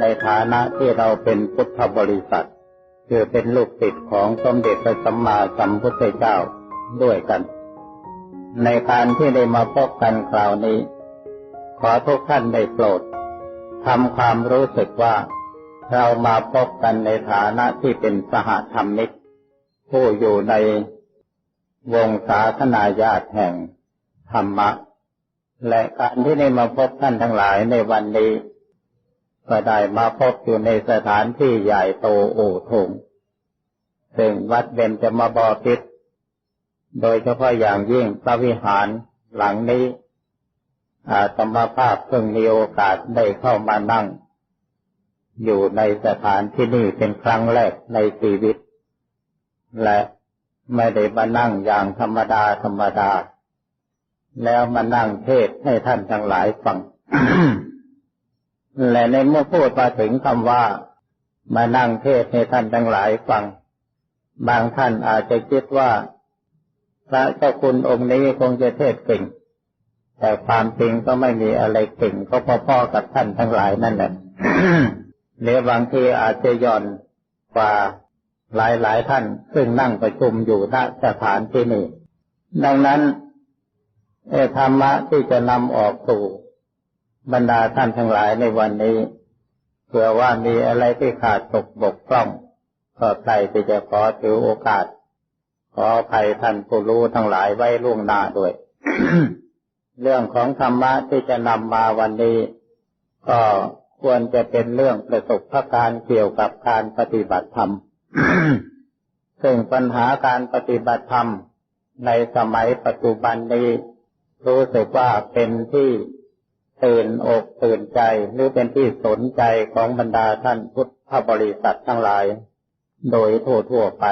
ในฐานะที่เราเป็นพุทธบริษัท คือเป็นลูกศิษย์ของสมเด็จพระสัมมาสัมพุทธเจ้าด้วยกัน ในการที่ได้มาพบกันคราวนี้ ขอทุกท่านได้โปรดทำความรู้สึกว่า เรามาพบกันในฐานะที่เป็นสหธรรมิกผู้อยู่ในวงศาสนาญาติแห่งธรรมะ และการที่ได้มาพบท่านทั้งหลายในวันนี้ ก็ได้มาพบอยู่ในสถานที่ใหญ่โตโอทงซึ่งวัดเบญจมาบพิตรโดยเฉพาะอย่างยิ่งพระวิหารหลังนี้อาตมาภาพเพิ่งมีโอกาสได้เข้ามานั่ง อยู่ในสถานที่นี่เป็นครั้งแรกในชีวิต และไม่ได้มานั่งอย่างธรรมดาธรรมดา แล้วมานั่งเทศให้ท่านทั้งหลายฟัง และในเมื่อพูดมาถึงคำว่ามานั่งเทศให้ท่านทั้งหลายฟัง บางท่านอาจจะคิดว่า พระเจ้าคุณองค์นี้คงจะเทศเก่ง แต่ความจริงก็ไม่มีอะไรเก่งก็พ่อๆกับท่านทั้งหลายนั่นแหละหรือบางทีอาจจะย่อนกว่าหลายๆท่าน ซึ่งนั่งประชุมอยู่ณสถานที่นี้ดังนั้นเอธรรมะที่จะนำออกสู่ บรรดาท่านทั้งหลายในวันนี้เผื่อว่ามีอะไรที่ขาดตกบกพร่อง ก็ใครที่จะขอถือโอกาส ขอภัยท่านผู้รู้ทั้งหลายไว้ล่วงหน้าด้วย เรื่องของธรรมะที่จะนำมาวันนี้ ก็ควรจะเป็นเรื่องประสบการณ์เกี่ยวกับการปฏิบัติธรรม ซึ่งปัญหาการปฏิบัติธรรมในสมัยปัจจุบันนี้รู้สึกว่าเป็นที่ ตื่นอกตื่นใจหรือเป็นที่สนใจของบรรดาท่านพุทธบริษัททั้งหลาย โดยทั่วๆไป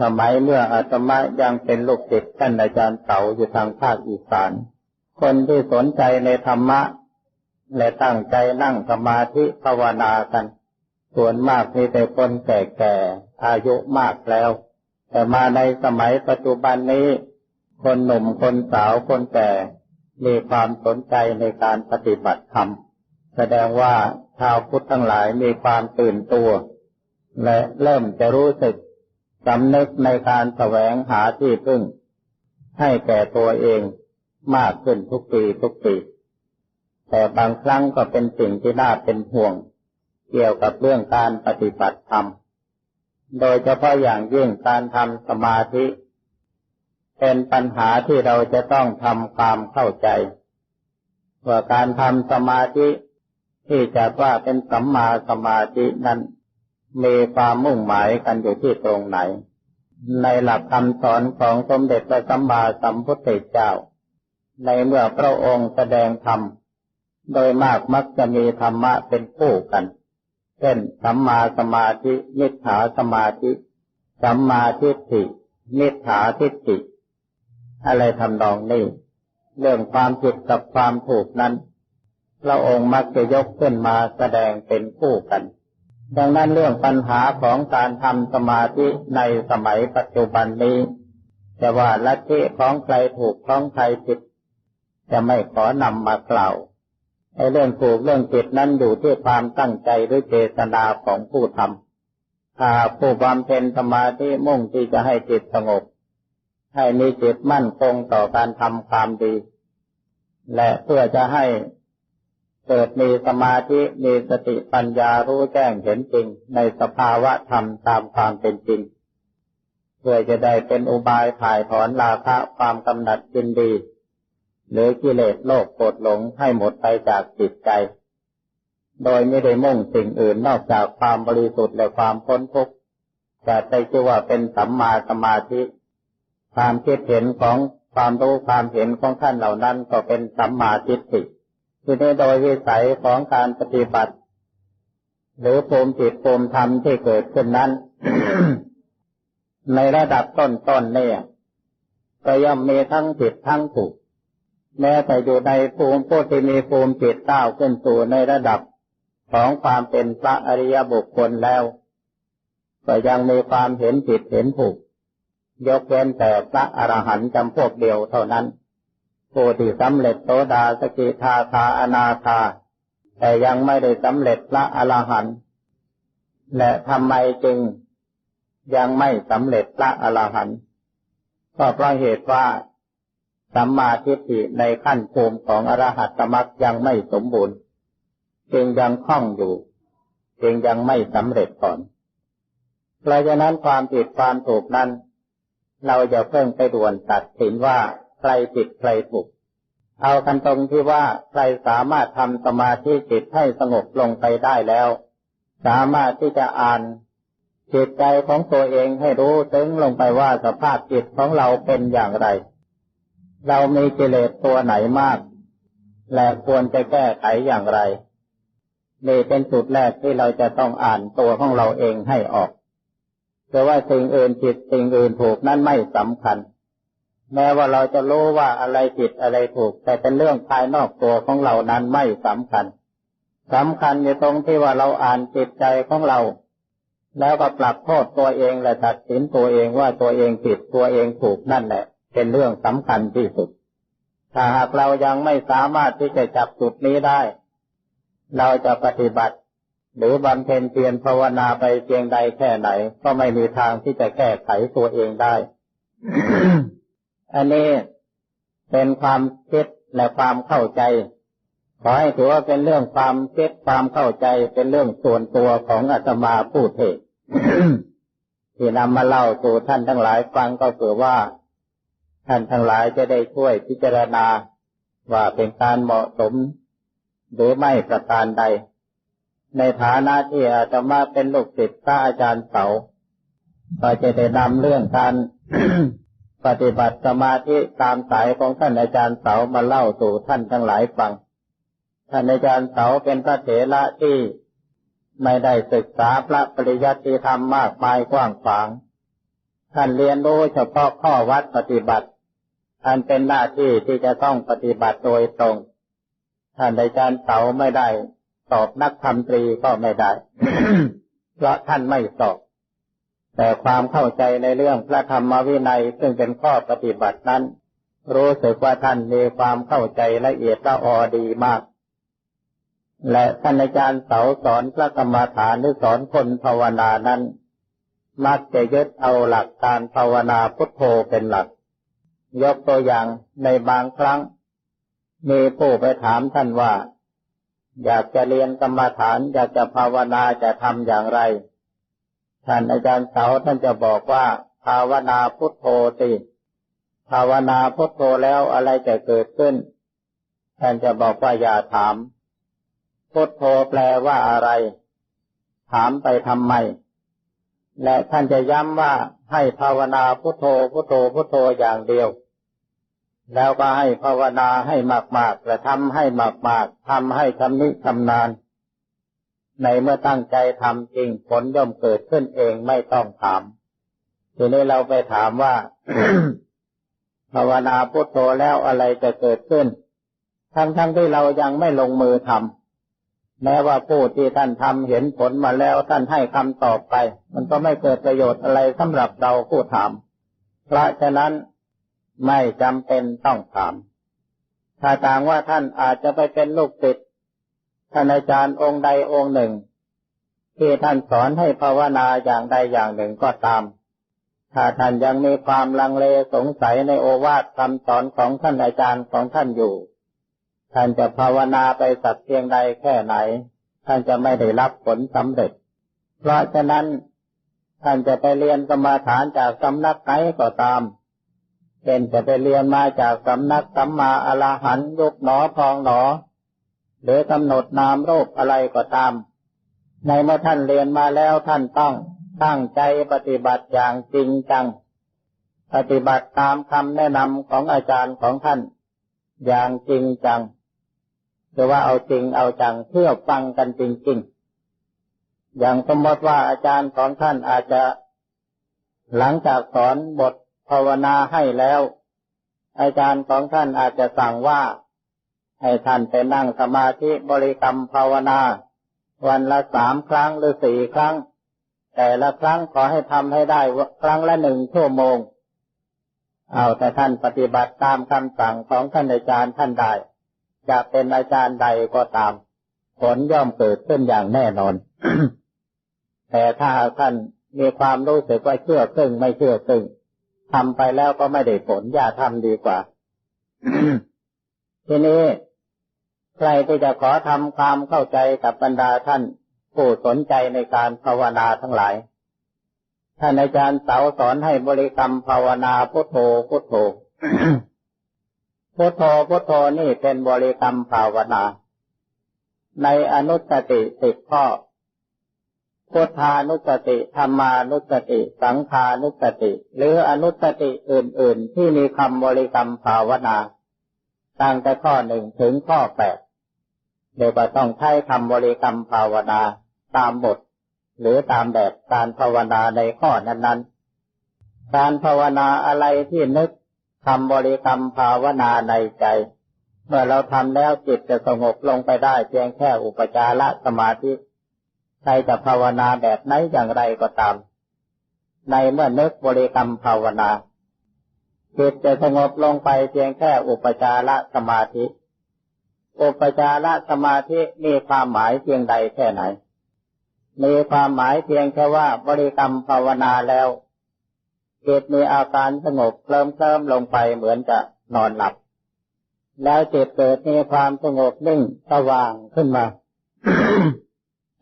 สมัยเมื่ออาตมายังเป็นลูกศิษย์ท่านอาจารย์เต๋าอยู่ทางภาคอีสาน คนที่สนใจในธรรมะ และตั้งใจนั่งสมาธิภาวนากัน ส่วนมากมีแต่คนแก่ๆอายุมากแล้ว แต่มาในสมัยปัจจุบันนี้ คนหนุ่มคนสาวคนแก่ มีความสนใจในการปฏิบัติธรรม แสดงว่าชาวพุทธทั้งหลายมีความตื่นตัว และเริ่มจะรู้สึกสำนึกในการแสวงหาที่พึ่ง ให้แก่ตัวเองมากขึ้นทุกปีทุกปี แต่บางครั้งก็เป็นสิ่งที่น่าเป็นห่วง เกี่ยวกับเรื่องการปฏิบัติธรรม โดยเฉพาะอย่างยิ่งการทำสมาธิ เป็นปัญหาที่เราจะต้องทำความเข้าใจ ว่าการทำสมาธิที่จะว่าเป็นสัมมาสมาธินั้นมีความมุ่งหมายกันอยู่ที่ตรงไหน ในหลักคำสอนของสมเด็จพระสัมมาสัมพุทธเจ้า ในเมื่อพระองค์แสดงธรรม โดยมากมักจะมีธรรมะเป็นคู่กัน เช่นสัมมาสมาธิมิจฉาสมาธิ สัมมาทิฏฐิมิจฉาทิฏฐิ อะไรทำนองนี้ เรื่องความผิดกับความถูกนั้นพระองค์มักจะยกขึ้นมาแสดงเป็นคู่กัน ดังนั้นเรื่องปัญหาของการทำสมาธิในสมัยปัจจุบันนี้จะว่าลัทธิของใครถูกของใครผิด จะไม่ขอนำมากล่าวไอ้เรื่องถูกเรื่องผิดนั้นอยู่ที่ความตั้งใจหรือเจตนาของผู้ทำถ้าผู้บำเพ็ญสมาธิมุ่งที่จะให้จิตสงบ ให้มีจิตมั่นคงต่อการทำความดี และเพื่อจะให้เกิดมีสมาธิมีสติปัญญารู้แจ้งเห็นจริง ในสภาวะธรรมตามความเป็นจริง เพื่อจะได้เป็นอุบายถ่ายถอนราคะความกำหนัดจินดี หรือกิเลสโลกโกรธหลงให้หมดไปจากจิตใจ โดยไม่ได้มุ่งสิ่งอื่นนอกจากความบริสุทธิ์และความพ้นทุกข์แต่ได้ชื่อว่าเป็นสัมมาสมาธิ ความคิดเห็นของความรู้ความเห็นของท่านเหล่านั้นก็เป็นสัมมาทิฏฐิคือในโดยวิสัยของการปฏิบัติ หรือภูมิจิตภูมิธรรมที่เกิดขึ้นนั้น ในระดับต้นๆเนี่ยก็ย่อมมีทั้งผิดทั้งถูก แม้แต่อยู่ในภูมิผู้ที่มีภูมิจิตก้าวขึ้นสู่ในระดับของความเป็นพระอริยบุคคลแล้ว ก็ยังมีความเห็นผิดเห็นถูก ยกเว้นแต่พระอรหันต์จำพวกเดียวเท่านั้นผู้ที่สำเร็จโสดาสกิทาคาอนาคา แต่ยังไม่ได้สำเร็จพระอรหันต์และทำไมจึงยังไม่สำเร็จพระอรหันต์ก็เพราะเหตุว่าสัมมาทิฏฐิในขั้นภูมิของอรหัตตมรรคยังไม่สมบูรณ์จึงยังคล่องอยู่จึงยังไม่สำเร็จก่อน เพราะฉะนั้นความผิดความถูกนั้น เราจะเพิ่งไปด่วนตัดสินว่าใครผิดใครถูก เอากันตรงที่ว่าใครสามารถทำสมาธิจิตให้สงบลงไปได้แล้ว สามารถที่จะอ่านจิตใจของตัวเองให้รู้ซึ้งลงไปว่าสภาพจิตของเราเป็นอย่างไร เรามีกิเลสตัวไหนมาก และควรจะแก้ไขอย่างไรนี่เป็นจุดแรกที่เราจะต้องอ่านตัวของเราเองให้ออก แต่ว่าสิ่งอื่นผิดสิ่งอื่นถูกนั้นไม่สำคัญ แม้ว่าเราจะรู้ว่าอะไรผิดอะไรถูก แต่เป็นเรื่องภายนอกตัวของเรานั้นไม่สำคัญสำคัญอยู่ตรงที่ว่าเราอ่านจิตใจของเรา แล้วก็ปรับโทษตัวเองและตัดสินตัวเองว่าตัวเองผิดตัวเองถูกนั่นแหละ เป็นเรื่องสำคัญที่สุด ถ้าหากเรายังไม่สามารถที่จะจับจุดนี้ได้ เราจะปฏิบัติ หรือบำเพ็ญเพียรภาวนาไปเพียงใดแค่ไหน ก็ไม่มีทางที่จะแก้ไขตัวเองได้ อันนี้เป็นความคิดและความเข้าใจ ขอให้ถือว่าเป็นเรื่องความคิดความเข้าใจเป็นเรื่องส่วนตัวของอาตมาผู้เทศที่นำมาเล่าสู่ท่านทั้งหลายฟังก็เผื่อว่า ท่านทั้งหลายจะได้ช่วยพิจารณาว่าเป็นการเหมาะสม หรือไม่ประการใด ในฐานะที่อาตมาเป็นลูกศิษย์พระอาจารย์เสาก็จะได้นำเรื่องการปฏิบัติสมาธิตามสายของท่านอาจารย์เสามาเล่าสู่ท่านทั้งหลายฟัง ท่านอาจารย์เสาเป็นพระเถระที่ไม่ได้ศึกษาพระปริยัติธรรมมากมายกว้างขวาง ท่านเรียนรู้เฉพาะข้อวัดปฏิบัติ อันเป็นหน้าที่ที่จะต้องปฏิบัติโดยตรง ท่านอาจารย์เสาไม่ได้ สอบนักธรรมตรีก็ไม่ได้ เพราะท่านไม่สอบ แต่ความเข้าใจในเรื่องพระธรรมวินัยซึ่งเป็นข้อปฏิบัตินั้น รู้สึกว่าท่านมีความเข้าใจละเอียดละออดีมาก และท่านอาจารย์เสาสอนพระกรรมฐานหรือสอนคนภาวนานั้น มักจะยึดเอาหลักการภาวนาพุทโธเป็นหลัก ยกตัวอย่างในบางครั้งมีผู้ไปถามท่านว่า อยากจะเรียนกรรมฐาน อยากจะภาวนาจะทำอย่างไร ท่านอาจารย์เสาท่านจะบอกว่า ภาวนาพุทโธสิภาวนาพุทโธแล้วอะไรจะเกิดขึ้น ท่านจะบอกว่าอย่าถาม พุทโธแปลว่าอะไร ถามไปทำไม และท่านจะย้ำว่าให้ภาวนาพุทโธพุทโธพุทโธอย่างเดียว แล้วก็ให้ภาวนาให้มากๆและทำให้มากๆทำให้ทำนิทำนาน ในเมื่อตั้งใจทำจริงผลย่อมเกิดขึ้นเองไม่ต้องถาม ทีนี้เราไปถามว่าภาวนาพุทโธแล้วอะไรจะเกิดขึ้น ทั้งๆทที่เรายังไม่ลงมือทำแม้ว่าผู้ที่ท่านทำเห็นผลมาแล้วท่านให้คำตอบไป มันก็ไม่เกิดประโยชน์อะไรสำหรับเราผู้ถามเพราะฉะนั้น ไม่จำเป็นต้องถาม ถ้าต่างว่าท่านอาจจะไปเป็นลูกศิษย์ท่านอาจารย์องค์ใดองค์หนึ่ง ที่ท่านสอนให้ภาวนาอย่างใดอย่างหนึ่งก็ตาม ถ้าท่านยังมีความลังเลสงสัยในโอวาทคำสอนของท่านอาจารย์ของท่านอยู่ ท่านจะภาวนาไปสักเพียงใดแค่ไหน ท่านจะไม่ได้รับผลสำเร็จ เพราะฉะนั้นท่านจะไปเรียนกรรมาฐานจากสำนักไหนก็ตาม เช่นจะไปเรียนมาจากสำนักสัมมาอรหันยุกหนอพองหนอ หรือกำหนดนามโรูปอะไรก็ตาม ในเมื่อท่านเรียนมาแล้วท่านต้องตั้งใจปฏิบัติอย่างจริงจัง ปฏิบัติตามคำแนะนำของอาจารย์ของท่าน อย่างจริงจังคือว่าเอาจริงเอาจังเพื่อฟังกันจริงๆ อย่างสมมติว่าอาจารย์ของท่านอาจจะหลังจากสอนบท ภาวนาให้แล้ว อาจารย์ของท่านอาจจะสั่งว่า ให้ท่านไปนั่งสมาธิบริกรรมภาวนา วันละสามครั้งหรือสี่ครั้ง แต่ละครั้งขอให้ทำให้ได้ครั้งละหนึ่งชั่วโมง เอาแต่ท่านปฏิบัติตามคำสั่งของท่านอาจารย์ท่านใดจะเป็นอาจารย์ใดก็ตาม ผลย่อมเกิดขึ้นอย่างแน่นอน แต่ถ้าท่านมีความรู้สึกว่าเชื่อครึ่งไม่เชื่อครึ่ง ทำไปแล้วก็ไม่ได้ผลอย่าทำดีกว่า ทีนี้ใครที่จะขอทำความเข้าใจกับบรรดาท่านผู้สนใจในการภาวนาทั้งหลาย ท่านอาจารย์เสาสอนให้บริกรรมภาวนาพุทโธพุทโธพุทโธพุทโธนี่เป็นบริกรรมภาวนา ในอนุสติสิบข้อ พุทธานุสติธรรมานุสติ สังขานุสติ หรืออนุสติอื่น ๆ ที่มีคำบริกรรมภาวนาตั้งแต่ข้อหนึ่งถึงข้อแปดเดี๋ยวก็ต้องใช้คำบริกรรมภาวนาตามบท หรือตามแบบการภาวนาในข้อนั้น ๆ การภาวนาอะไรที่นึกคำบริกรรมภาวนาในใจ เมื่อเราทำแล้วจิตจะสงบลงไปได้เพียงแค่อุปจารสมาธิ ใครจะภาวนาแบบไหนอย่างไรก็ตาม ในเมื่อนึกบริกรรมภาวนาจิตจะสงบลงไปเพียงแค่อุปจารสมาธิ อุปจารสมาธิมีความหมายเพียงใดแค่ไหน มีความหมายเพียงแค่ว่าบริกรรมภาวนาแล้วจิตมีอาการสงบเคลิ้มเคลิ้มลงไปเหมือนจะนอนหลับ แล้วจิตเกิดมีความสงบนิ่งสว่างขึ้นมา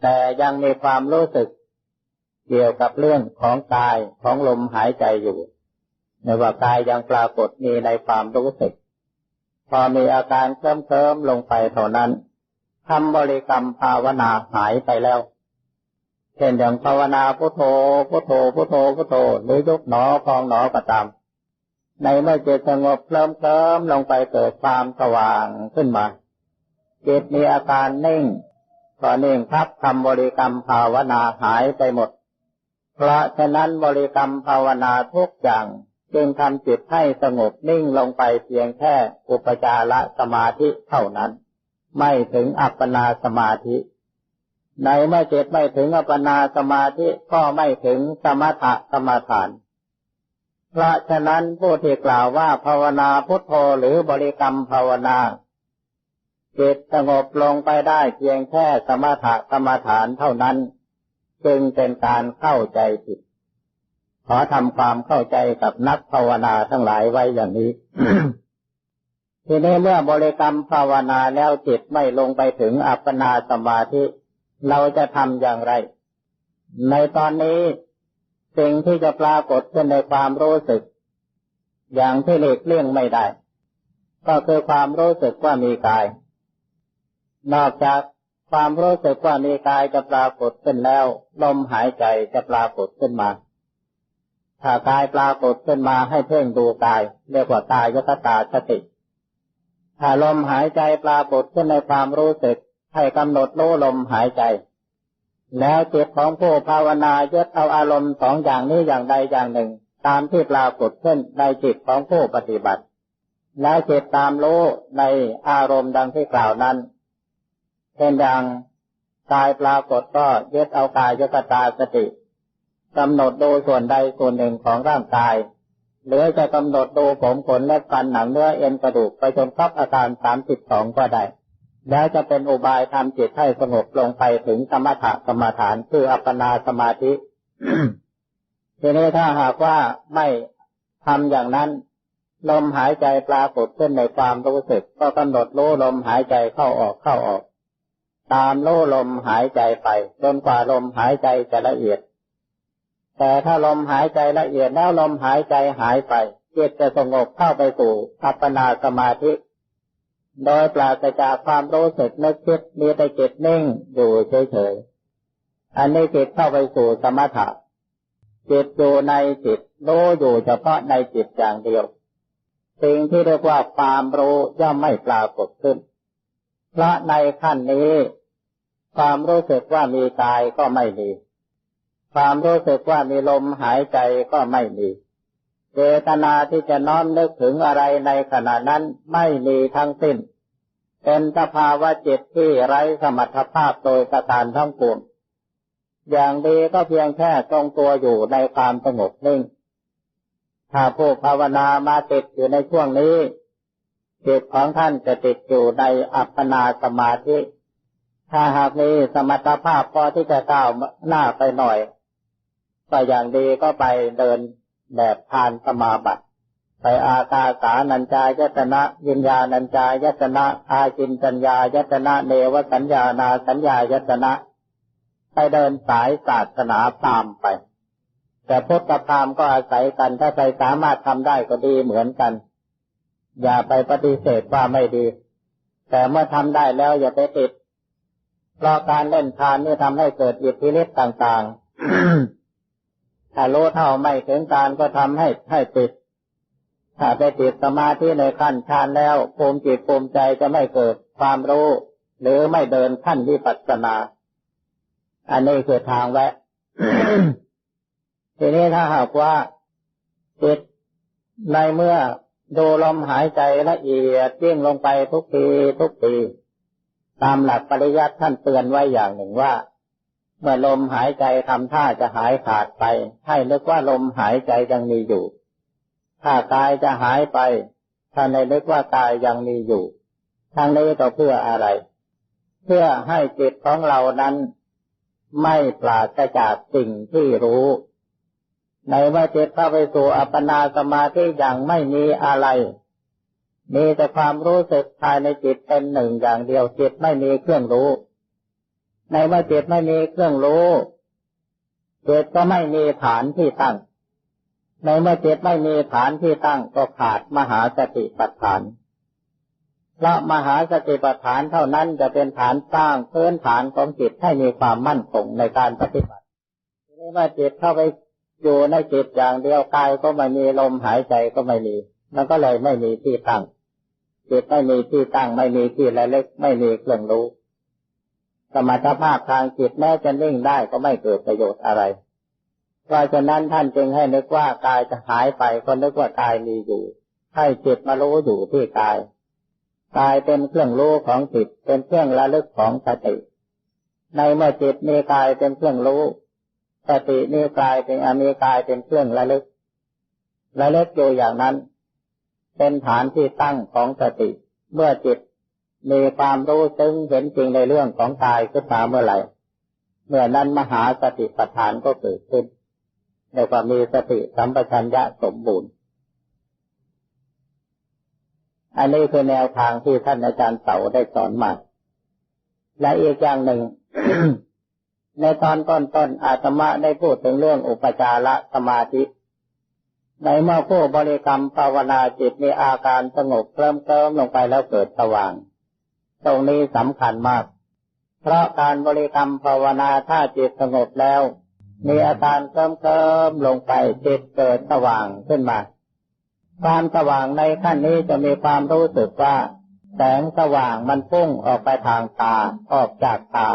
แต่ยังมีความรู้สึกเกี่ยวกับเรื่องของกายของลมหายใจอยู่ในว่ากายยังปรากฏมีในความรู้สึก พอมีอาการเคลิ้มเคลิ้มลงไปเท่านั้นทำบริกรรมภาวนาหายไปแล้ว เช่นอย่างภาวนาพุทโธพุทโธพุทโธพุทโธหรือยกหนอพองหนอก็ตาม ในเมื่อจิตสงบเคลิ้มเคลิ้มลงไปเกิดความสว่างขึ้นมาจิตมีอาการนิ่ง พอนิ่งพับทำบริกรรมภาวนาหายไปหมด เพราะฉะนั้นบริกรรมภาวนาทุกอย่างจึงทำจิตให้สงบนิ่งลงไปเพียงแค่อุปจารสมาธิเท่านั้น ไม่ถึงอัปปนาสมาธิ ในเมื่อจิตไม่ถึงอัปปนาสมาธิก็ไม่ถึงสมถะสมาทาน เพราะฉะนั้นผู้ที่กล่าวว่าภาวนาพุทโธหรือบริกรรมภาวนา จิตสงบลงไปได้เพียงแค่สมถะสมาทานเท่านั้น จึงเป็นการเข้าใจผิด ขอทำความเข้าใจกับนักภาวนาทั้งหลายไว้อย่างนี้ ทีนี้เมื่อบริกรรมภาวนาแล้วจิตไม่ลงไปถึงอัปปนาสมาธิ เราจะทำอย่างไร ในตอนนี้สิ่งที่จะปรากฏขึ้นในความรู้สึก อย่างที่เล็กเลี่ยงไม่ได้ ก็คือความรู้สึกว่ามีกาย นอกจากความรู้สึกว่ามีกายจะปรากฏขึ้นแล้ว ลมหายใจจะปรากฏขึ้นมา ถ้ากายปรากฏขึ้นมาให้เพ่งดูกาย เรียกว่ากายยตตาสติ ถ้าลมหายใจปรากฏขึ้นในความรู้สึกให้กำหนดรู้ลมหายใจ แล้วจิตของผู้ภาวนายึดเอาอารมณ์สองอย่างนี้อย่างใดอย่างหนึ่ง ตามที่ปรากฏขึ้นในจิตของผู้ปฏิบัติ แล้วจิตตามรู้ในอารมณ์ดังที่กล่าวนั้น เช่นอย่างกายปรากฏก็ยึดเอากายยกตาสติกำหนดดูส่วนใดส่วนหนึ่งของร่างกาย หรือจะกำหนดดูผมขนและฟันหนังเนื้อเอ็นกระดูกไปจนครบอาการสามสิบสองก็ได้ แล้วจะเป็นอุบายทำจิตให้สงบลงไปถึงสมถะสมาฐานคืออัปปนาสมาธิทีนี้ถ้าหากว่าไม่ทำอย่างนั้น ลมหายใจปรากฏขึ้นในความรู้สึก ก็กำหนดรู้ลมหายใจเข้าออกเข้าออก ตามรู้ลมหายใจไปจนกว่าลมหายใจจะละเอียด แต่ถ้าลมหายใจละเอียดแล้วลมหายใจหายไปจิตจะสงบเข้าไปสู่อัปปนาสมาธิ โดยปราศจากความรู้สึกนึกคิดมีแต่จิตนิ่งอยู่เฉยๆอันนี้จิตเข้าไปสู่สมถะจิตอยู่ในจิตรู้อยู่เฉพาะในจิตอย่างเดียว สิ่งที่เรียกว่าความรู้ย่อมไม่ปรากฏขึ้น เพราะในขั้นนี้ ความรู้สึกว่ามีกายก็ไม่มี ความรู้สึกว่ามีลมหายใจก็ไม่มี เจตนาที่จะน้อมนึกถึงอะไรในขณะนั้นไม่มีทั้งสิ้น เป็นสภาวะจิตที่ไร้สมรรถภาพโดยประการทั้งปวง อย่างดีก็เพียงแค่ทรงตัวอยู่ในความสงบนิ่ง ถ้าผู้ภาวนามาติดอยู่ในช่วงนี้จิตของท่านจะติดอยู่ในอัปปนาสมาธิ ถ้าหากมีสมรรถภาพพอที่จะก้าวหน้าไปหน่อยก็อย่างดีก็ไปเดินแบบทานสมาบัติไปอากาสานัญจายตนะยิญญาณัญจายตนะ อาจินจัญญายตนะเนวสัญญานาสัญญายตนะ ไปเดินสายศาสนาตามไป แต่พุทธพามก็อาศัยกันถ้าใครสามารถทำได้ก็ดีเหมือนกัน อย่าไปปฏิเสธว่าไม่ดี แต่เมื่อทำได้แล้วอย่าไปติด เพราะการเล่นทานนี่ทำให้เกิดอิทธิฤทธิ์ต่างๆ ถ้ารู้เท่าไม่ถึงการก็ทำให้ให้ติด ถ้าไปติดสมาธิในขั้นฌานแล้วภูมิจิตภูมิใจจะไม่เกิดความรู้ หรือไม่เดินขั้นวิปัสสนา อันนี้คือทางแวะทีนี้ถ้าหากว่าจิตในเมื่อดูลมหายใจละเอียดยิ่งลงไปทุกทีทุกที ตามหลักปริยัติท่านเตือนไว้อย่างหนึ่งว่า เมื่อลมหายใจทำท่าจะหายขาดไป ให้นึกว่าลมหายใจยังมีอยู่ ถ้ากายจะหายไปท่านในนึกว่ากายยังมีอยู่ทางนี้ก็เพื่ออะไร เพื่อให้จิตของเรานั้น ไม่ปราศจากสิ่งที่รู้ ในเมื่อจิตเข้าไปสู่อัปปนาสมาธิอย่างไม่มีอะไร มีแต่ความรู้สึกภายในจิตเป็นหนึ่งอย่างเดียวจิตไม่มีเครื่องรู้ ในเมื่อจิตไม่มีเครื่องรู้จิตก็ไม่มีฐานที่ตั้ง ในเมื่อจิตไม่มีฐานที่ตั้งก็ขาดมหาสติปัฏฐานเพราะมหาสติปัฏฐานเท่านั้นจะเป็นฐานสร้างพื้นฐานของจิตให้มีความมั่นคงในการปฏิบัติทีนี้ว่าจิตเข้าไปอยู่ในจิตอย่างเดียวกายก็ไม่มีลมหายใจก็ไม่มีมันก็เลยไม่มีที่ตั้ง จิตไม่มีที่ตั้งไม่มีที่ระลึกไม่มีเครื่องรู้ สมรรถภาพทางจิตแม้จะนิ่งได้ก็ไม่เกิดประโยชน์อะไร เพราะฉะนั้นท่านจึงให้นึกว่ากายจะหายไปก็นึกว่ากายมีอยู่ให้จิตมารู้อยู่ที่กาย กายเป็นเครื่องรู้ของจิตเป็นเครื่องระลึกของสติ ในเมื่อจิตมีกายเป็นเครื่องรู้สติมีกายเป็นอมีกายเป็นเครื่องระลึกระลึกอยู่อย่างนั้น เป็นฐานที่ตั้งของสติ เมื่อจิตมีความรู้ซึ้งเห็นจริงในเรื่องของกายขึ้นมาเมื่อไหร่ เมื่อนั้นมหาสติปัฏฐานก็เกิดขึ้นในความมีสติสัมปชัญญะสมบูรณ์ อันนี้คือแนวทางที่ท่านอาจารย์เสาได้สอนมา และอีกอย่างหนึ่ง ในตอนต้นๆอาตมาได้พูดถึงเรื่องอุปจารสมาธิ ในเมื่อผู้บริกรรมภาวนาจิตมีอาการสงบเริ่มเติมลงไปแล้วเกิดสว่าง ตรงนี้สำคัญมาก เพราะการบริกรรมภาวนาถ้าจิตสงบแล้ว มีอาการเติมเติมลงไปจิตเกิดสว่างขึ้นมา ความสว่างในขั้นนี้จะมีความรู้สึกว่า แสงสว่างมันพุ่งออกไปทางตาออกจากตา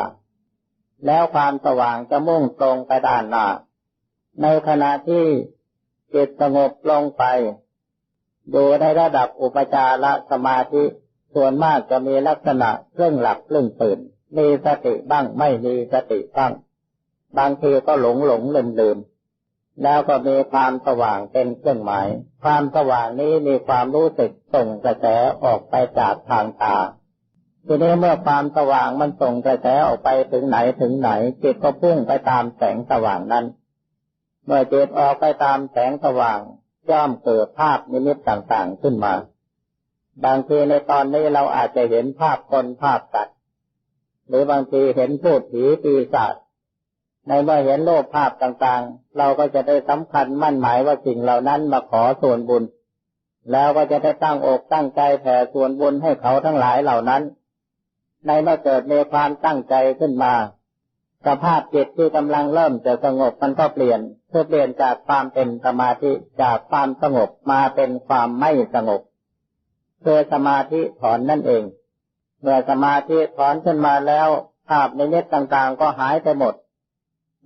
แล้วความสว่างจะมุ่งตรงไปด้านหน้าในขณะที่ จิตสงบลงไป ดูในระดับอุปจารสมาธิ ส่วนมากจะมีลักษณะเครื่องหลับเครื่องตื่น มีสติบ้างไม่มีสติบ้าง บางทีก็หลงหลงลืมลืมแล้วก็มีความสว่างเป็นเครื่องหมาย ความสว่างนี้มีความรู้สึกส่งกระแสออกไปจากทางตา ทีนี้เมื่อความสว่างมันส่งกระแสออกไปถึงไหนถึงไหนจิตก็พุ่งไปตามแสงสว่างนั้น เมื่อจิตออกไปตามแสงสว่างย่อมเกิดภาพนิมิตต่างๆขึ้นมา บางทีในตอนนี้เราอาจจะเห็นภาพคนภาพสัตว์หรือบางทีเห็นพูดผีปีศาจในเมื่อเห็นโลกภาพต่างๆ เราก็จะได้สำคัญมั่นหมายว่าสิ่งเหล่านั้นมาขอส่วนบุญ แล้วก็จะได้ตั้งอกตั้งใจแผ่ส่วนบุญให้เขาทั้งหลายเหล่านั้น ในเมื่อเกิดมีความตั้งใจขึ้นมา สภาพจิตที่กำลังเริ่มจะสงบมันก็เปลี่ยน คือเปลี่ยนจากความเป็นสมาธิจากความสงบมาเป็นความไม่สงบเพื่อสมาธิถอนนั่นเอง เมื่อสมาธิถอนขึ้นมาแล้วภาพในเน็ตต่างๆ ก็หายไปหมด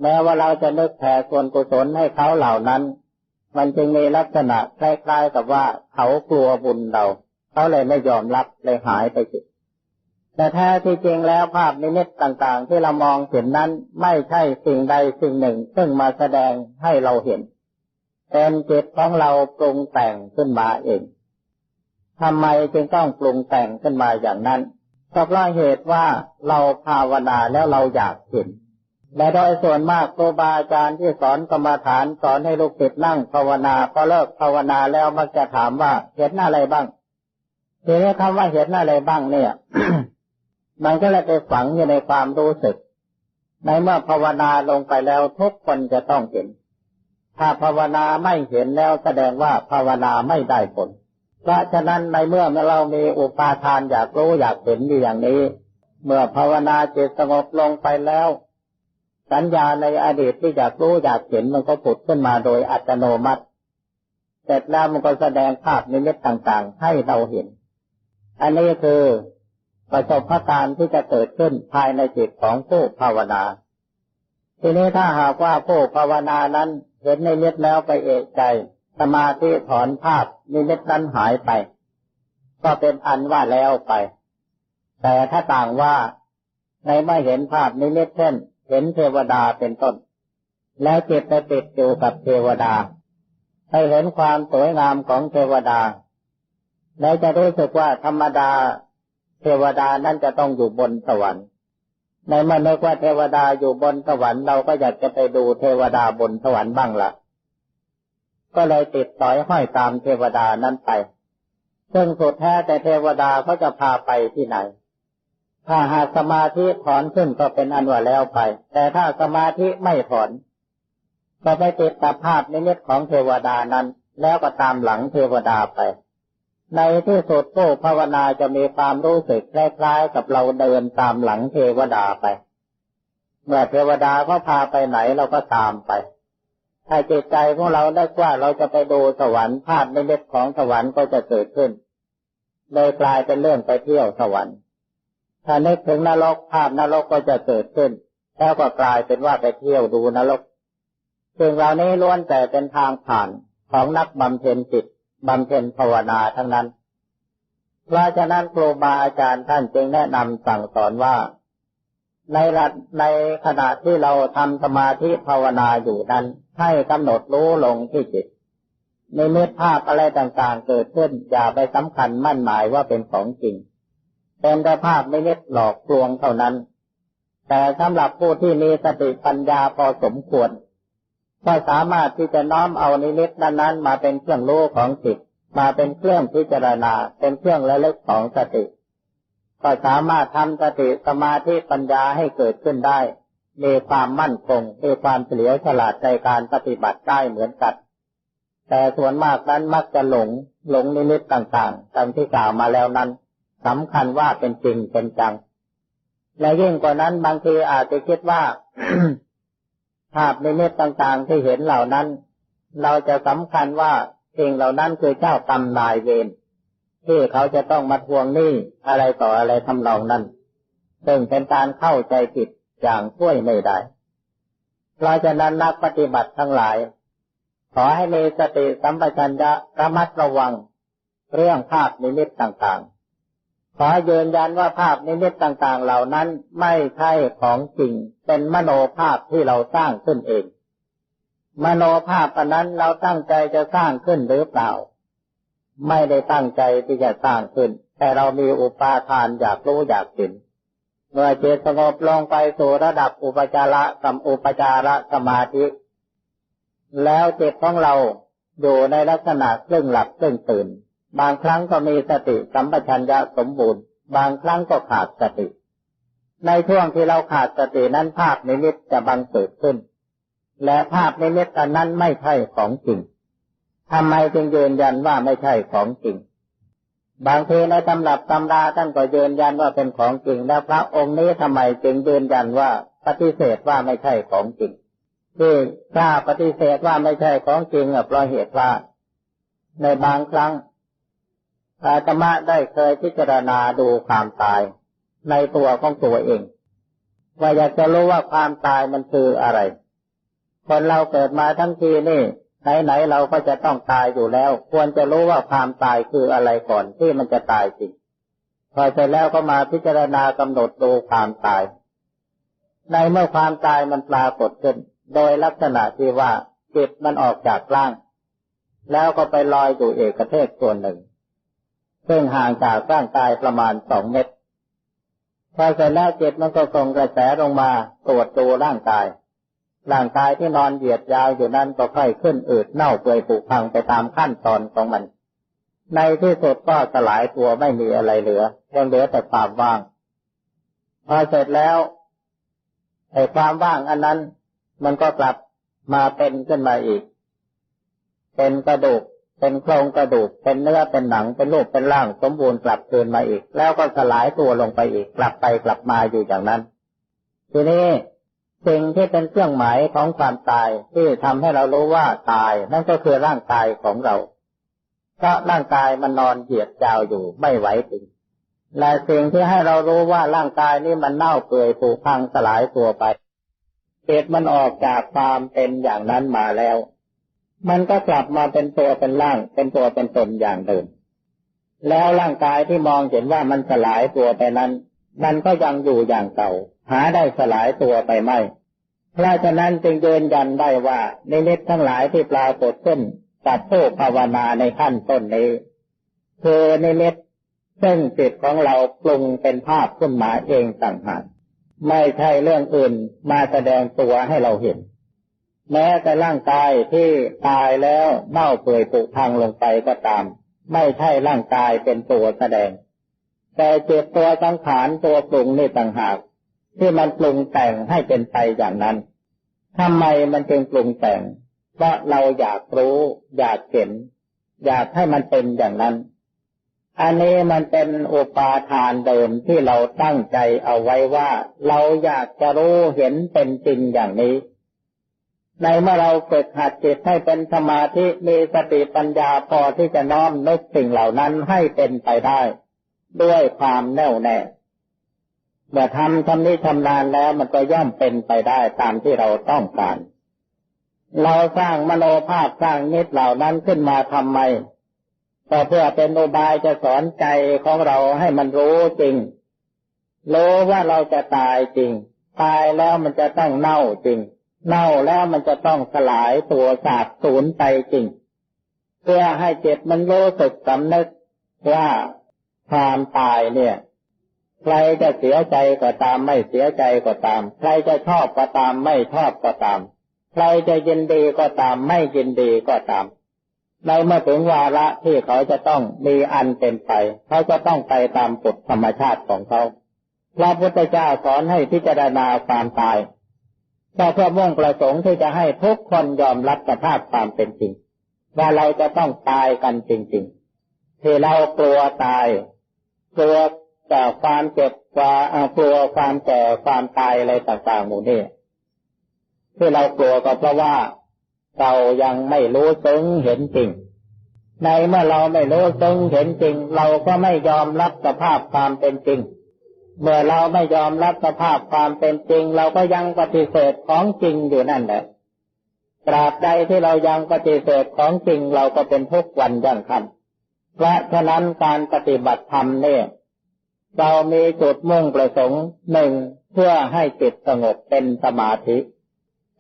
แม้ว่าเราจะนึกแผ่ส่วนกุศลให้เขาเหล่านั้น มันจึงมีลักษณะคล้ายๆกับว่าเขากลัวบุญเรา เขาเลยไม่ยอมรับเลยหายไปจิต แต่แท้ที่จริงแล้วภาพนิมิตต่างๆ ที่เรามองเห็นนั้นไม่ใช่สิ่งใดสิ่งหนึ่ง ซึ่งมาแสดงให้เราเห็นเป็นจิตของเราปรุงแต่งขึ้นมาเองทำไมจึงต้องปรุงแต่งขึ้นมาอย่างนั้นก็เพราะเหตุว่าเราภาวนาแล้วเราอยากเห็นและโดยส่วนมากครูบาอาจารย์ที่สอนกรรมฐานสอนให้ลูกศิษย์นั่งภาวนาพอเลิกภาวนาแล้วมักจะถามว่าเห็นอะไรบ้างทีนี้คำว่าเห็นอะไรบ้างเนี่ย มันก็เลยไปฝังอยู่ในความรู้สึก ในเมื่อภาวนาลงไปแล้วทุกคนจะต้องเห็น ถ้าภาวนาไม่เห็นแล้วแสดงว่าภาวนาไม่ได้ผล เพราะฉะนั้นในเมื่อเรามีอุปาทานอยากรู้อยากเห็นอยู่อย่างนี้ เมื่อภาวนาจิตสงบลงไปแล้ว สัญญาในอดีตที่อยากรู้อยากเห็นมันก็ผุดขึ้นมาโดยอัตโนมัติเสร็จแล้วมันก็แสดงภาพนิมิตต่างๆ ให้เราเห็น อันนี้คือ ประสบการณ์ที่จะเกิดขึ้นภายในจิตของผู้ภาวนา ทีนี้ถ้าหากว่าผู้ภาวนานั้นเห็นในนิดแล้วไปเอกใจ สมาธิถอนภาพนิมิตนั้นหายไป ก็เป็นอันว่าแล้วไป แต่ถ้าต่างว่าในเมื่อเห็นภาพนิมิตเช่น เห็นเทวดาเป็นต้น แล้วจิตไปติดอยู่กับเทวดาให้เห็นความสวยงามของเทวดา แล้วจะรู้สึกว่าธรรมดา เทวดานั่นจะต้องอยู่บนสวรรค์ ในเมื่อนึกว่าเทวดาอยู่บนสวรรค์เราก็อยากจะไปดูเทวดาบนสวรรค์บ้างละ่ะ ก็เลยติดต่อยห้อยตามเทวดานั้นไป ซึ่งสุดแท้แต่เทวดาเขาจะพาไปที่ไหน ถ้าหากสมาธิถอนขึ้นก็เป็นอันว่าแล้วไป แต่ถ้าสมาธิไม่ถอน ก็ไปติดกับภาพนิมิตของเทวดานั้น แล้วก็ตามหลังเทวดาไป ในที่สุดผู้ภาวนาจะมีความรู้สึกคล้ายๆกับเราเดินตามหลังเทวดาไป เมื่อเทวดาเขาพาไปไหนเราก็ตามไป ถ้าจิตใจของเราได้ว่าเราจะไปดูสวรรค์ภาพในเล็บของสวรรค์ก็จะเกิดขึ้นเลยกลายเป็นเรื่องไปเที่ยวสวรรค์ ถ้านึกถึงนรกภาพนรกก็จะเกิดขึ้น แล้วก็กลายเป็นว่าไปเที่ยวดูนรกสิ่งเหล่านี้ล้วนแต่เป็นทางผ่านของนักบำเพ็ญจิต บำเพ็ญภาวนาทั้งนั้น เพราะฉะนั้นครูบาอาจารย์ท่านจึงแนะนำสั่งสอนว่า ในระในขณะที่เราทำสมาธิภาวนาอยู่นั้น ให้กำหนดรู้ลงที่จิตในเมื่อภาพอะไรต่างๆ เกิดขึ้นอย่าไปสำคัญมั่นหมายว่าเป็นของจริง เป็นแต่ภาพไม่เล็ดหลอกลวงเท่านั้น แต่สำหรับผู้ที่มีสติปัญญาพอสมควร ก็สามารถที่จะน้อมเอานิมิตนั้นๆมาเป็นเครื่องรู้ของจิต มาเป็นเครื่องพิจารณา เป็นเครื่องระลึกของสติ ก็สามารถทำสติสมาธิปัญญาให้เกิดขึ้นได้ มีความมั่นคง มีความเฉลียวฉลาดในการปฏิบัติได้เหมือนกัน แต่ส่วนมากนั้นมักจะหลง หลงนิมิตต่างๆตามที่กล่าวมาแล้วนั้นสำคัญว่าเป็นจริงเป็นจัง และยิ่งกว่านั้นบางทีอาจจะคิดว่า ภาพในเม็ดต่างๆที่เห็นเหล่านั้น เราจะสำคัญว่าสิ่งเหล่านั้นคือเจ้ากรรมนายเวรที่เขาจะต้องมาทวงหนี้อะไรต่ออะไรทำนองนั้น ซึ่งเป็นการเข้าใจผิดอย่างช่วยไม่ได้ เพราะฉะนั้นนักปฏิบัติทั้งหลาย ขอให้มีสติสัมปชัญญะระมัดระวัง เรื่องภาพนิมิตต่างๆ ขอยืนยันว่าภาพนิมิตต่างๆ เหล่านั้นไม่ใช่ของจริง เป็นมโนภาพที่เราสร้างขึ้นเอง มโนภาพอันนั้นเราตั้งใจจะสร้างขึ้นหรือเปล่า ไม่ได้ตั้งใจที่จะสร้างขึ้น แต่เรามีอุปาทานอยากรู้อยากเห็นเมื่อจิตสงบลงไปสู่ระดับอุปจาระสัมอุปจาระสมาธิ แล้วจิตของเราอยู่ในลักษณะครึ่งหลับครึ่งตื่น บางครั้งก็มีสติสัมปชัญญะสมบูรณ์ บางครั้งก็ขาดสติ ในช่วงที่เราขาดสตินั้นภาพนิมิตจะบังเกิดขึ้น และภาพนิมิตนนั้นไม่ใช่ของจริงทำไมจึงยืนยันว่าไม่ใช่ของจริง บางทีในตำรับตำราท่านก็ยืนยันว่าเป็นของจริง แล้วพระองค์นี้ทำไมจึงยืนยันว่าปฏิเสธว่าไม่ใช่ของจริงที่กล้าปฏิเสธว่าไม่ใช่ของจริงเพราะเหตุว่าในบางครั้ง อาตมาได้เคยพิจารณาดูความตาย ในตัวของตัวเอง ว่าอยากจะรู้ว่าความตายมันคืออะไร คนเราเกิดมาทั้งทีนี่ไหนๆเราก็จะต้องตายอยู่แล้ว ควรจะรู้ว่าความตายคืออะไรก่อนที่มันจะตายจริงพอเสร็จแล้วก็มาพิจารณากำหนดดูความตาย ในเมื่อความตายมันปรากฏขึ้น โดยลักษณะที่ว่าจิตมันออกจากร่าง แล้วก็ไปลอยอยู่เอกเทศส่วนหนึ่ง ซึ่งห่างจากร่างกายประมาณสองเมตรพอเสร็จแล้วจิตมันก็ส่งกระแสลงมาตรวจดูร่างกาย ร่างกายที่นอนเหยียดยาวอยู่นั้นก็ค่อยขึ้นอืดเน่าเปื่อยผุพังไปตามขั้นตอนของมัน ในที่สุดก็สลายตัวไม่มีอะไรเหลือยังเหลือแต่ความว่าง พอเสร็จแล้วไอ้ความว่างอันนั้น มันก็กลับมาเป็นขึ้นมาอีก เป็นกระดูก เป็นโครงกระดูก เป็นเนื้อ เป็นหนัง เป็นรูป เป็นร่าง สมบูรณ์กลับคืนมาอีก แล้วก็สลายตัวลงไปอีก กลับไปกลับมาอยู่อย่างนั้น ทีนี้สิ่งที่เป็นเครื่องหมายของความตายที่ทำให้เรารู้ว่าตาย นั่นก็คือร่างกายของเรา เพราะร่างกายมันนอนเหยียดยาวอยู่ไม่ไหวจริงและสิ่งที่ให้เรารู้ว่าร่างกายนี้มันเน่าเปื่อยผุพังสลายตัวไปเหตุมันออกจากความเป็นอย่างนั้นมาแล้ว มันก็กลับมาเป็นตัวเป็นร่าง เป็นตัวเป็นตนอย่างเดิม แล้วร่างกายที่มองเห็นว่ามันสลายตัวไปนั้น มันก็ยังอยู่อย่างเก่า หาได้สลายตัวไปไม่ เพราะฉะนั้นจึงยืนยันได้ว่าในนิดทั้งหลายที่ปรากฏขึ้นกับผู้ภาวนาในขั้นต้นนี้คือในเม็ดซึ่งจิตของเราปรุงเป็นภาพขึ้นมาเองต่างหากไม่ใช่เรื่องอื่นมาแสดงตัวให้เราเห็น แม้แต่ร่างกายที่ตายแล้วเน่าเปื่อยผุพังลงไปก็ตาม ไม่ใช่ร่างกายเป็นตัวแสดง แต่เจตตัวสังขารตัวปรุงนี่ต่างหาก ที่มันปรุงแต่งให้เป็นไปอย่างนั้นทำไมมันจึงปรุงแต่งเพราะเราอยากรู้ อยากเห็น อยากให้มันเป็นอย่างนั้น อันนี้มันเป็นอุปาทานเดิมที่เราตั้งใจเอาไว้ว่า เราอยากจะรู้เห็นเป็นจริงอย่างนี้ ในเมื่อเราฝึกหัดจิตให้เป็นสมาธิมีสติปัญญาพอที่จะน้อมนึกสิ่งเหล่านั้นให้เป็นไปได้ ด้วยความแน่วแน่ เมื่อทำทำนี้ชำนาญแล้วมันก็ย่อมเป็นไปได้ตามที่เราต้องการ เราสร้างมโนภาพสร้างนิดเหล่านั้นขึ้นมาทำไมก็เพื่อเป็นอุบายจะสอนใจของเราให้มันรู้จริง รู้ว่าเราจะตายจริง ตายแล้วมันจะต้องเน่าจริง เน่าแล้วมันจะต้องสลายตัวสาบสูญไปจริง เพื่อให้จิตมันรู้สึกสำนึกว่าความตายเนี่ย ใครจะเสียใจก็ตามไม่เสียใจก็ตาม ใครจะชอบก็ตามไม่ชอบก็ตาม ใครจะยินดีก็ตามไม่ยินดีก็ตามในเมื่อถึงวาระที่เขาจะต้องมีอันเป็นไป เขาจะต้องไปตามกฎธรรมชาติของเขา พระพุทธเจ้าสอนให้พิจารณาความตาย แต่เพื่อมุ่งประสงค์ที่จะให้ทุกคนยอมรับสภาพความเป็นจริง ว่าเราจะต้องตายกันจริงๆที่เรากลัวตาย กลัวจากความเจ็บกลัวความแก่ความตายอะไรต่างๆหมู่นี้ที่เรากลัวก็เพราะว่าเรายังไม่รู้ซึ้งเห็นจริง ในเมื่อเราไม่รู้ซึ้งเห็นจริง เราก็ไม่ยอมรับสภาพความเป็นจริง เมื่อเราไม่ยอมรับสภาพความเป็นจริง เราก็ยังปฏิเสธของจริงอยู่นั่นแหละตราบใดที่เรายังปฏิเสธของจริงเราก็เป็นทุกวันยังคำเพราะฉะนั้นการปฏิบัติธรรมเนี่ยเรามีจุดมุ่งประสงค์หนึ่งเพื่อให้จิตสงบเป็นสมาธิ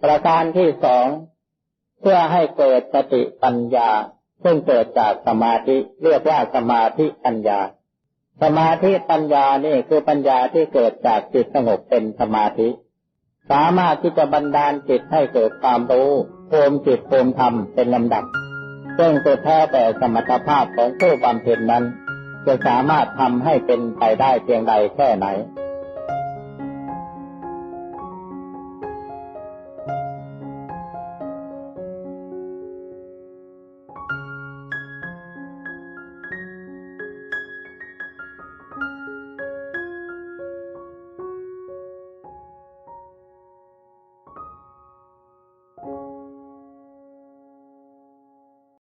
ประการที่สองเพื่อให้เกิดสติปัญญา ซึ่งเกิดจากสมาธิเรียกว่าสมาธิปัญญา สมาธิปัญญานี่คือปัญญาที่เกิดจากจิตสงบเป็นสมาธิ สามารถที่จะบันดาลจิตให้เกิดความรู้ภูมิจิตภูมิธรรมเป็นลำดับซึ่งสุดแท้แต่สมรรถภาพของผู้บำเพ็ญนั้น จะสามารถทำให้เป็นไปได้เพียงใดแค่ไหน